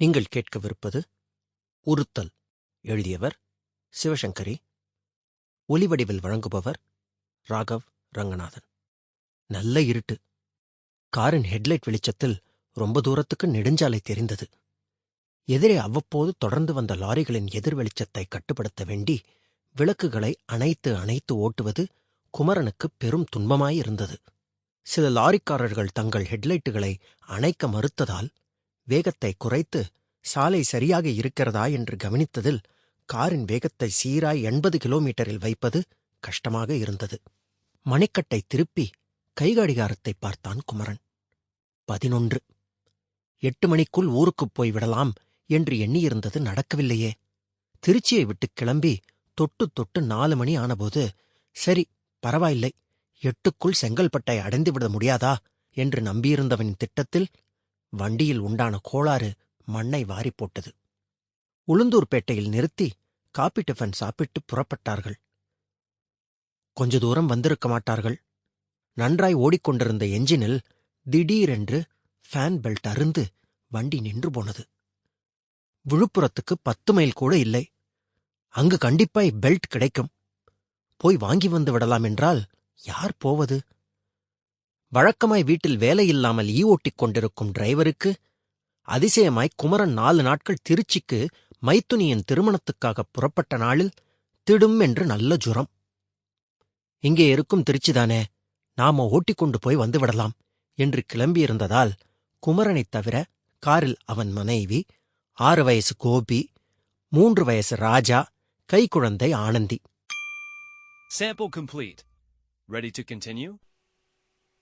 நீங்கள் கேட்கவிருப்பது உறுத்தல். எழுதியவர் சிவசங்கரி. ஒலிவடிவில் வழங்குபவர் ராகவ் ரங்கநாதன். நல்ல இருட்டு. காரின் ஹெட்லைட் வெளிச்சத்தில் ரொம்ப தூரத்துக்கு நெடுஞ்சாலை தெரிந்தது. எதிரே அவ்வப்போது தொடர்ந்து வந்த லாரிகளின் எதிர் வெளிச்சத்தை கட்டுப்படுத்த வேண்டி விளக்குகளை அணைத்து அணைத்து ஓட்டுவது குமரனுக்கு பெரும் துன்பமாயிருந்தது. சில லாரிக்காரர்கள் தங்கள் ஹெட்லைட்டுகளை அணைக்க மறுத்ததால் வேகத்தை குறைத்து சாலை சரியாக இருக்கிறதா என்று கவனித்ததில் காரின் வேகத்தை சீராய் எண்பது கிலோமீட்டரில் வைப்பது கஷ்டமாக இருந்தது. மணிக்கட்டை திருப்பி கைகடிகாரத்தை பார்த்தான் குமரன். பதினொன்று. எட்டு மணிக்குள் ஊருக்குப் போய் விடலாம் என்று எண்ணியிருந்தது நடக்கவில்லையே. திருச்சியை விட்டுக் கிளம்பி தொட்டு தொட்டு நாலு மணி ஆனபோது சரி பரவாயில்லை எட்டுக்குள் செங்கல்பட்டை அடைந்துவிட முடியாதா? என்று நம்பியிருந்தவனின் திட்டத்தில் வண்டியில் உண்டான கோளாறு மண்ணை வாரிப் போட்டது. உளுந்தூர்பேட்டையில் நிறுத்தி காப்பி டிஃபன் சாப்பிட்டு புறப்பட்டார்கள். கொஞ்ச தூரம் வந்திருக்க மாட்டார்கள். நன்றாய் ஓடிக்கொண்டிருந்த என்ஜினில் திடீரென்று ஃபேன் பெல்ட் அருந்து வண்டி நின்று போனது. விழுப்புரத்துக்கு பத்து மைல் கூட இல்லை. அங்கு கண்டிப்பாய் பெல்ட் கிடைக்கும். போய் வாங்கி வந்து விடலாம் என்றால் யார் போவது? வழக்கமாய் வீட்டில் வேலையில்லாமல் ஈ ஓட்டிக் கொண்டிருக்கும் டிரைவருக்கு அதிசயமாய் குமரன் நாலு நாட்கள் திருச்சிக்கு மைத்துனியின் திருமணத்துக்காக புறப்பட்ட நாளில் திடும் என்று நல்ல ஜுரம் இங்கே இருக்கும் திருச்சிதானே நாம ஓட்டிக்கொண்டு போய் வந்துவிடலாம் என்று கிளம்பியிருந்ததால் குமரனைத் தவிர காரில் அவன் மனைவி ஆறு வயசு கோபி மூன்று வயசு ராஜா கைக்குழந்தை Anandhi Sample complete. Ready to continue?